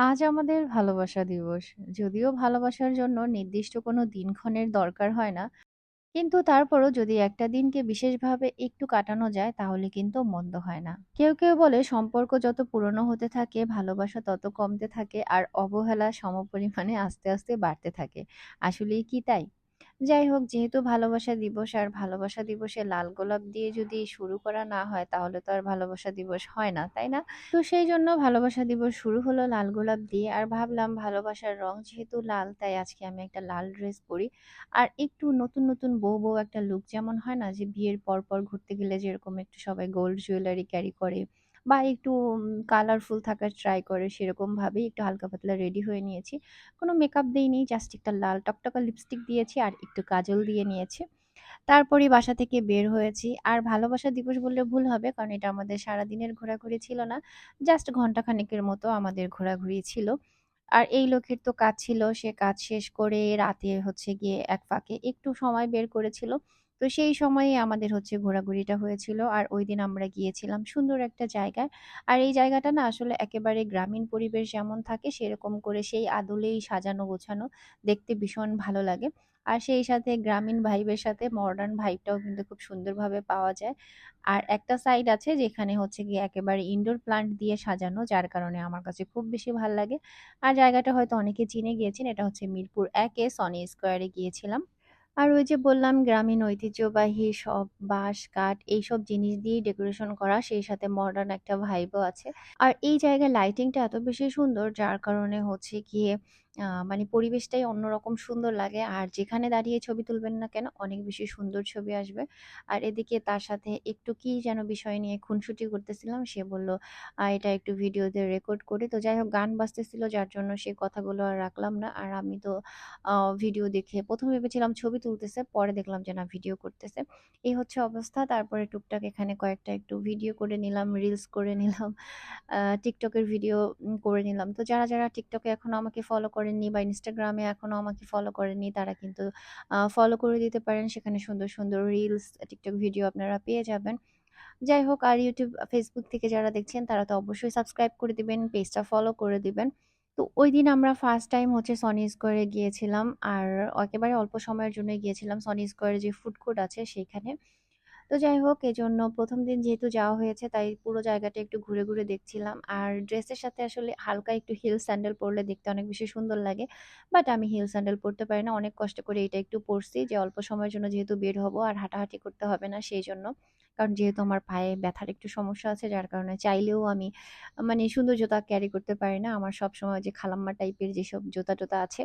আজ আমাদের ভালোবাসা দিবস। যদিও ভালোবাসার জন্য নির্দিষ্ট কোনো দিনক্ষণের দরকার হয় না। কিন্তু তারপরও যদি একটা দিনকে বিশেষভাবে একটু কাটানো যায় তাহলে কিন্তু মন্দ হয় না। কেউ, কেউ বলে সম্পর্ক যত পুরনো হতে থাকে ভালোবাসা তত কমতে থাকে আর অবহেলা সমপরিমাণে আস্তে, আস্তে বাড়তে থাকে। আসলেই কি তাই? যাই হোক যেহেতু ভালোবাসা দিবস আর ভালোবাসা দিবসে লাল গোলাপ দিয়ে যদি শুরু করা না হয় তাহলে তো আর ভালোবাসা দিবস হয় না, তাই না? তো সেই জন্য ভালোবাসা দিবস শুরু হলো লাল গোলাপ দিয়ে আর ভাবলাম ভালোবাসার রং যেহেতু লাল তাই আজকে আমি একটা লাল ড্রেস পরি আর একটু নতুন, নতুন বউ, বউ একটা লুক যেমন হয় না যে বিয়ের পর, পর ঘুরতে গেলে যেরকম একটু সবাই গোল্ড জুয়েলারি ক্যারি করে বা একটু কালারফুল থাকার ট্রাই করে সেরকমভাবেই একটু হালকা পাতলা রেডি হয়ে নিয়েছি। কোনো মেকআপ দিইনি জাস্ট একটা লাল টকটকা লিপস্টিক দিয়েছি আর একটু কাজল দিয়ে নিয়েছি। তারপরই বাসা থেকে বের হয়েছি। আর ভালোবাসা দিবস বললে ভুল হবে কারণ এটা আমাদের সারাদিনের ঘোরাঘুরি ছিল না। জাস্ট ঘণ্টা খানেকের মতো আমাদের ঘোরাঘুরি ছিল। আর এই লোকের তো কাজ ছিল, সে কাজ শেষ করে রাতে হচ্ছে গিয়ে এক ফাঁকে একটু সময় বের করেছিল। তো সেই সময়ে আমাদের হচ্ছে ঘোরাঘুরিটা হয়েছিল। আর ওই দিন আমরা গিয়েছিলাম সুন্দর একটা জায়গায়। আর এই জায়গাটা না আসলে একেবারে গ্রামীণ পরিবেশ যেমন থাকে সেরকম করে সেই আদলেই সাজানো গোছানো। দেখতে ভীষণ ভালো লাগে। আর সেই সাথে গ্রামীণ ভাইবের সাথে মডার্ন ভাইবটাও কিন্তু খুব সুন্দরভাবে পাওয়া যায়। আর একটা সাইড আছে যেখানে হচ্ছে গিয়ে একেবারে ইনডোর প্লান্ট দিয়ে সাজানো যার কারণে আমার কাছে খুব বেশি ভালো লাগে। আর জায়গাটা হয়তো অনেকে চিনে গিয়েছেন। এটা হচ্ছে মিরপুর ১ এ সনি স্কোয়ারে গিয়েছিলাম। আর ওই যে বললাম গ্রামীণ ঐতিহ্যবাহী সব বাঁশ, কাঠ এইসব জিনিস দিয়েই ডেকোরেশন করা সেই সাথে মডার্ন একটা ভাইবও আছে। আর এই জায়গায় লাইটিংটা এত বেশি সুন্দর যার কারণে হচ্ছে গিয়ে মানে পরিবেশটাই অন্যরকম সুন্দর লাগে। আর যেখানে দাঁড়িয়ে ছবি তুলবেন না কেন অনেক বেশি সুন্দর ছবি আসবে। আর এদিকে তার সাথে একটু কি যেন বিষয় নিয়ে খুনসুটি করতেছিলাম। সে বলল, "এটা একটু ভিডিওতে রেকর্ড করে তো যাই হোক গান বাজতেছিল যার জন্য সে কথাগুলো আর রাখলাম না। আর আমি তো ভিডিও দেখে ১ম এ ভেবেছিলাম ছবি তুলতেছে, পরে দেখলাম যে না ভিডিও করতেছে। এই হচ্ছে অবস্থা। তারপরে টুকটাক এখানে কয়েকটা একটু ভিডিও করে নিলাম, রিলস করে নিলাম। TikTok ভিডিও করে নিলাম। তো যারা, যারা টিকটকে এখন আমাকে ফলো করেননি বা ইনস্টাগ্রামে এ এখনও আমাকে ফলো করেননি তারা কিন্তু ফলো করে দিতে পারেন। সেখানে সুন্দর, সুন্দর রিলস, টিকটক ভিডিও আপনারা পেয়ে যাবেন। যাই হোক আর ইউটিউব ফেসবুক থেকে যারা দেখছেন তারা তো অবশ্যই সাবস্ক্রাইব করে দিবেন, পেজটা ফলো করে দিবেন। তো ওই দিন আমরা ফার্স্ট টাইম হচ্ছে সনি স্কয়ারে গিয়েছিলাম। আর একেবারে অল্প সময়ের জন্যই গিয়েছিলাম সনি স্কয়ারে যে ফুড কোর্ট আছে সেইখানে। তো যাই হোক এজন্য প্রথম দিন যেহেতু যাওয়া হয়েছে তাই পুরো জায়গাটা একটু ঘুরে, ঘুরে দেখছিলাম। আর ড্রেসের সাথে আসলে হালকা একটু হিল স্যান্ডেল পরলে দেখতে অনেক বেশি সুন্দর লাগে। বাট আমি হিল স্যান্ডেল পরতে পারি না। অনেক কষ্ট করে এটা একটু পরছি যে অল্প সময়ের জন্য যেহেতু বের হব আর হাঁটাহাঁটি করতে হবে না সেইজন্য। কারণ যেহেতু আমার পায়ে ব্যথার একটু সমস্যা আছে যার কারণে চাইলেও আমি মানে সুন্দর জুতা ক্যারি করতে পারি না। আমার সবসময় যে খালাম্মা টাইপের যেসব জুতা টোতা আছে,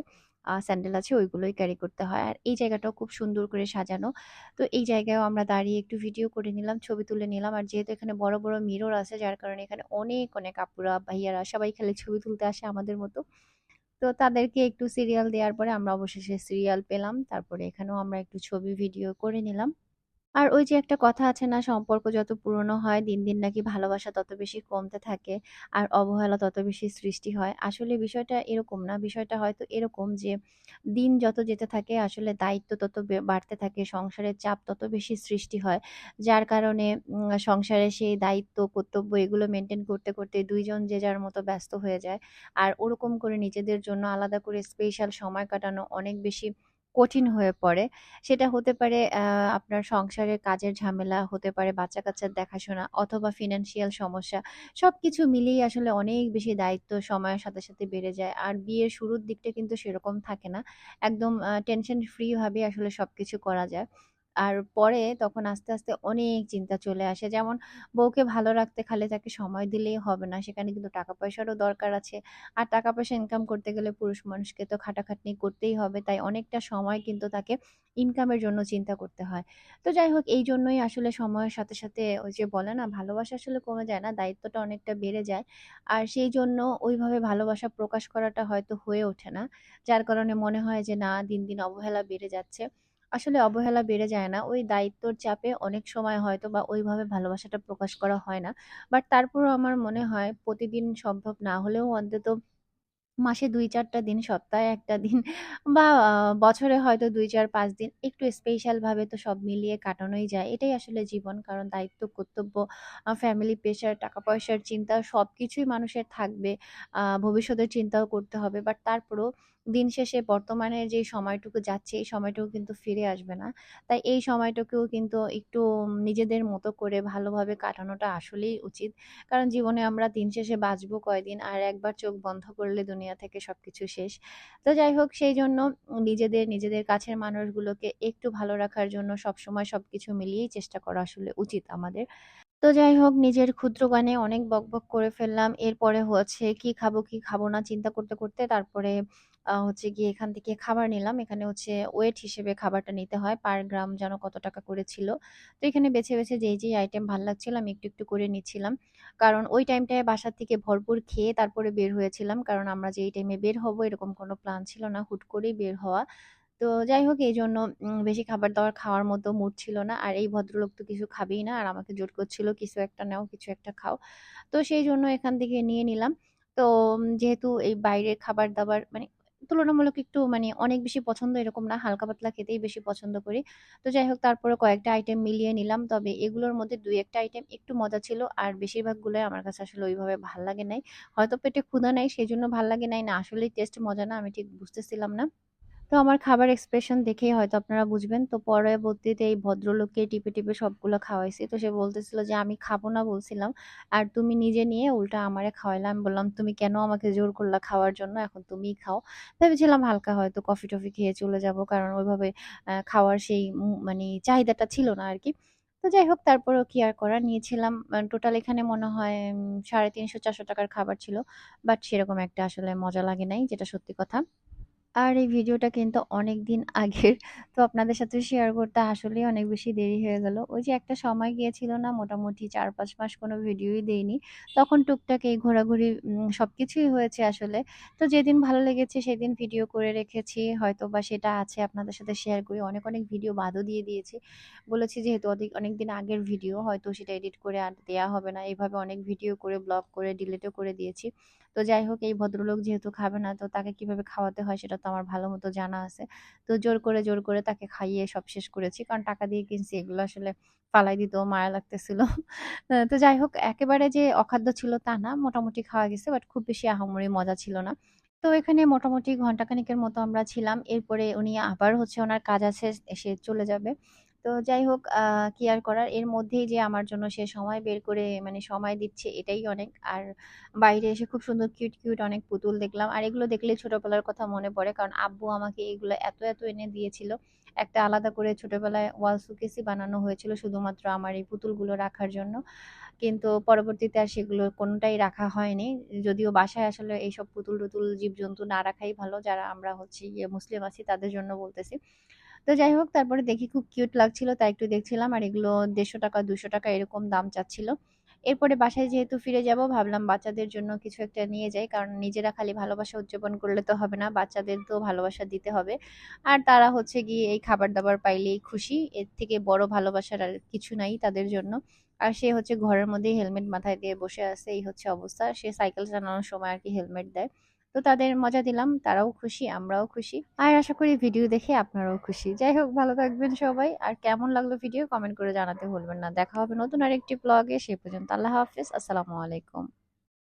স্যান্ডেল আছে ওইগুলোই ক্যারি করতে হয়। আর এই জায়গাটাও খুব সুন্দর করে সাজানো। তো এই জায়গায়ও আমরা দাঁড়িয়ে একটু ভিডিও করে নিলাম, ছবি তুলে নিলাম। আর যেহেতু এখানে বড়, বড় মিরর আছে যার কারণে এখানে অনেক, অনেক আপুরা, ভাইয়ারা সবাই খালি ছবি তুলতে আসে আমাদের মতো। তো তাদেরকে একটু সিরিয়াল দেওয়ার পরে আমরা অবশেষে সিরিয়াল পেলাম। তারপরে এখানেও আমরা একটু ছবি ভিডিও করে নিলাম। আর ওই যে একটা কথা আছে না সম্পর্ক যত পুরনো হয় দিন, দিন নাকি ভালোবাসা তত বেশি কমতে থাকে আর অবহেলা তত বেশি সৃষ্টি হয়। আসলে বিষয়টা এরকম না। বিষয়টা হয়তো এরকম যে দিন যত যেতে থাকে আসলে দায়িত্ব তত বাড়তে থাকে, সংসারের চাপ তত বেশি সৃষ্টি হয়। যার কারণে সংসারে সেই দায়িত্ব, কর্তব্য এগুলো মেনটেন করতে, করতে দুইজন যে যার মতো ব্যস্ত হয়ে যায়। আর ওরকম করে নিজেদের জন্য আলাদা করে স্পেশাল সময় কাটানো অনেক বেশি কঠিন হয়ে পড়ে। সেটা হতে পারে আপনার সংসারের কাজের ঝামেলা, হতে পারে বাচ্চা-কাচ্চার দেখাশোনা অথবা ফিনান্সিয়াল সমস্যা। সব কিছু মিলিয়ে আসলে অনেক বেশি দায়িত্ব সময়ের সাথে, সাথে বেড়ে যায়। আর বিয়ের শুরুর দিকটা কিন্তু সেরকম থাকে না। একদম টেনশন ফ্রি ভাবে আসলে সবকিছু করা যায়। আর পরে তখন আস্তে, আস্তে অনেক চিন্তা চলে আসে। যেমন বউকে ভালো রাখতে খালি তাকে সময় দিলেই হবে না। সেখানে কিন্তু টাকা-পয়সারও দরকার আছে। আর টাকা-পয়সা ইনকাম করতে গেলে পুরুষ মানুষকে তো খাটাখাটনি করতেই হবে। তাই অনেকটা সময় কিন্তু তাকে ইনকামের জন্য চিন্তা করতে হয়। তো যাই হোক এই জন্যই আসলে সময়ের সাথে, সাথে ওই যে বলে না ভালোবাসা আসলে কমে যায় না, দায়িত্বটা অনেকটা বেড়ে যায়। আর সেই জন্য ওইভাবে ভালোবাসা প্রকাশ করাটা হয়তো হয়ে ওঠে না। যার কারণে মনে হয় যে না দিন, দিন অবহেলা বেড়ে যাচ্ছে। আসলে অবহেলা বেড়ে যায় না। ওই দায়িত্বর চাপে অনেক সময় হয়তো বা ওইভাবে ভালোবাসাটা প্রকাশ করা হয় না। বাট তারপরেও আমার মনে হয় প্রতিদিন সম্ভব না হলেও অন্তত মাসে দুই চারটা দিন, সপ্তাহে একটা দিন বা বছরে হয়তো ২, ৪, ৫ দিন একটু স্পেশাল ভাবে তো সব মিলিয়ে কাটানোই যায়। এটাই আসলে জীবন। কারণ দায়িত্ব, কর্তব্য, ফ্যামিলি প্রেশার, টাকা-পয়সার চিন্তা সব কিছুই মানুষের থাকবে। ভবিষ্যতের চিন্তাও করতে হবে। বাট তারপরেও দিন শেষে বর্তমানে যে সময়টুকু যাচ্ছে, এই সময়টুকু কিন্তু ফিরে আসবে না। তাই এই সময়টুকুও কিন্তু একটু নিজেদের মতো করে ভালোভাবে কাটানোটা আসলেই উচিত। কারণ জীবনে আমরা দিন শেষে বাঁচবো কয়দিন আর একবার চোখ বন্ধ করলে দুনিয়া থেকে সব কিছু শেষ। তো যাই হোক সেই জন্য নিজেদের, নিজেদের কাছের মানুষগুলোকে একটু ভালো রাখার জন্য সবসময় সবকিছু মিলিয়েই চেষ্টা করা আসলে উচিত আমাদের। তো যাই হোক নিজের ক্ষুদ্র জ্ঞানে অনেক বকবক করে ফেললাম। এরপরে হচ্ছে কি খাব, কি খাব না চিন্তা করতে, করতে তারপরে হচ্ছে গিয়ে এখান থেকে খাবার নিলাম। এখানে হচ্ছে ওয়েট হিসেবে খাবারটা নিতে হয়। পার গ্রাম যেন কত টাকা করে ছিল। তো এখানে বেছে, বেছে যেই, যেই আইটেম ভালো লাগছিল আমি একটু, একটু করে নিচ্ছিলাম। কারণ ওই টাইমটায় বাসার থেকে ভরপুর খেয়ে তারপরে বের হয়েছিলাম। কারণ আমরা যে এই টাইমে বের হব এরকম কোনো প্ল্যান ছিল না। হুট করেই বের হওয়া। তো যাই হোক এই জন্য বেশি খাবার-দাবার খাওয়ার মতো মুড ছিল না। আর এই ভদ্রলোক তো কিছু খাবেই না। আর আমাকে জোর করছিল, "কিছু একটা নাও, কিছু একটা খাও।" তো সেই জন্য এখান থেকে নিয়ে নিলাম। তো যেহেতু এই বাইরের খাবার-দাবার মানে তুলনামূলক একটু মানে অনেক বেশি পছন্দ এরকম না। হালকা পাতলা খেতেই বেশি পছন্দ করি। তো যাই হোক তারপরে কয়েকটা আইটেম মিলিয়ে নিলাম। তবে এগুলোর মধ্যে ২-১ আইটেম একটু মজা ছিল। আর বেশিরভাগগুলোই আমার কাছে আসলে ওইভাবে ভালো লাগে নাই। হয়তো পেটে ক্ষুধা নাই সেই জন্য ভালো লাগে নাই, না আসলেই টেস্ট মজা না আমি ঠিক বুঝতেছিলাম না। তো আমার খাবার এক্সপ্রেশন দেখেই হয়তো আপনারা বুঝবেন। তো পরবর্তীতে এই ভদ্রলোককে টিপে, টিপে সবগুলো খাওয়াইছি। তো সে বলতেছিল যে, "আমি খাব না বলছিলাম। আর তুমি নিজে নিয়ে উল্টা আমারে খাওয়াইলাম আমি বললাম, "তুমি কেন আমাকে জোর করলা খাওয়ার জন্য? এখন তুমিই খাও।" ভেবেছিলাম হালকা হয়তো কফি-টফি খেয়ে চলে যাব কারণ ওইভাবে খাওয়ার সেই মানি চাহিদাটা ছিল না আর কি তো যাই হোক তারপরেও কি আর করা নিয়েছিলাম। টোটাল এখানে মনে হয় সাড়ে তিনশো চারশো টাকার খাবার ছিল। বাট সেরকম একটা আসলে মজা লাগে নাই যেটা সত্যি কথা। আর এই ভিডিওটা কিন্তু অনেক দিন আগের। তো আপনাদের সাথে শেয়ার করতে আসলেই অনেক বেশি দেরি হয়ে গেল। ওই যে একটা সময় গিয়েছিল না মোটামুটি ৪-৫ মাস কোনো ভিডিওই দেইনি। তখন টুকটাক এই ঘোরাঘুরি উম সবকিছুই হয়েছে আসলে। তো যেদিন ভালো লেগেছে সেদিন ভিডিও করে রেখেছি। হয়তো বা সেটা আছে আপনাদের সাথে শেয়ার করি। অনেক, অনেক ভিডিও বাদও দিয়ে দিয়েছি। বলেছি যেহেতু অধিক অনেকদিন আগের ভিডিও হয়তো সেটা এডিট করে আর দেয়া হবে না। এভাবে অনেক ভিডিও করে ব্লগ করে ডিলিটও করে দিয়েছি। তো যাই হোক এই ভদ্রলোক যেহেতু খাবে না তো তাকে কীভাবে খাওয়াতে হয় সেটা তো আমার ভালো মতো জানা আছে। তো জোর করে, জোর করে তাকে খাইয়ে সব শেষ করেছি। কারণ টাকা দিয়ে কিনছি এগুলো আসলে ফালাই দিতেও মায়া লাগতেছিল। তো যাই হোক একেবারে যে অখাদ্য ছিল তা না। মোটামুটি খাওয়া গেছে বাট খুব বেশি আহামরি মজা ছিল না। তো এখানে মোটামুটি ঘন্টাখানেকের মতো আমরা ছিলাম। এরপরে উনি আবার হচ্ছে ওনার কাজ আছে এসে চলে যাবে। তো যাই হোক আ কি আর করার এর মধ্যেই যে আমার জন্য সে সময় বের করে মানে সময় দিচ্ছে এটাই অনেক। আর বাইরে এসে খুব সুন্দর কিউট, কিউট অনেক পুতুল দেখলাম। আর এগুলো দেখলেই ছোটবেলার কথা মনে পড়ে। কারণ আব্বু আমাকে এগুলো এত, এত এনে দিয়েছিল। একটা আলাদা করে ছোটবেলায় ওয়াল সুকেসি বানানো হয়েছিল শুধুমাত্র আমার এই পুতুলগুলো রাখার জন্য। কিন্তু পরবর্তীতে আর সেগুলো কোনোটাই রাখা হয়নি। যদিও বাসায় আসলে এইসব পুতুল-টুতুল জীবজন্তু না রাখাই ভালো। যারা আমরা হচ্ছে ইয়ে মুসলিম আছি তাদের জন্য বলতেছি। তো যাই হোক, তারপরে দেখি খুব কিউট লাগছিল, তাই একটু দেখছিলাম। আর এগুলো ৳১৫০ ৳২০০ এরকম দাম চাচ্ছিল। এরপরে বাসায় যেহেতু ফিরে যাব, ভাবলাম বাচ্চাদের জন্য কিছু একটা নিয়ে যাই। কারণ নিজেরা খালি ভালোবাসা উদযাপন করলে তো হবে না। বাচ্চাদের তো ভালোবাসা দিতে হবে। আর তারা হচ্ছে গিয়ে এই খাবার-দাবার পাইলেই খুশি। এর থেকে বড় ভালোবাসার আর কিছু নাই তাদের জন্য। আর সে হচ্ছে ঘরের মধ্যেই হেলমেট মাথায় দিয়ে বসে আছে, এই হচ্ছে অবস্থা। সে সাইকেল চালানোর সময় আর কি হেলমেট দেয়। তো তাদের মজা দিলাম। তারাও খুশি, আমরাও খুশি। আর আশা করি ভিডিও দেখে আপনারাও খুশি। যাই হোক ভালো থাকবেন সবাই। আর কেমন লাগল ভিডিও কমেন্ট করে জানাতে ভুলবেন না। দেখা হবে নতুন আরেকটি ব্লগে। সেই পর্যন্ত আল্লাহ হাফিজ আসসালামু আলাইকুম।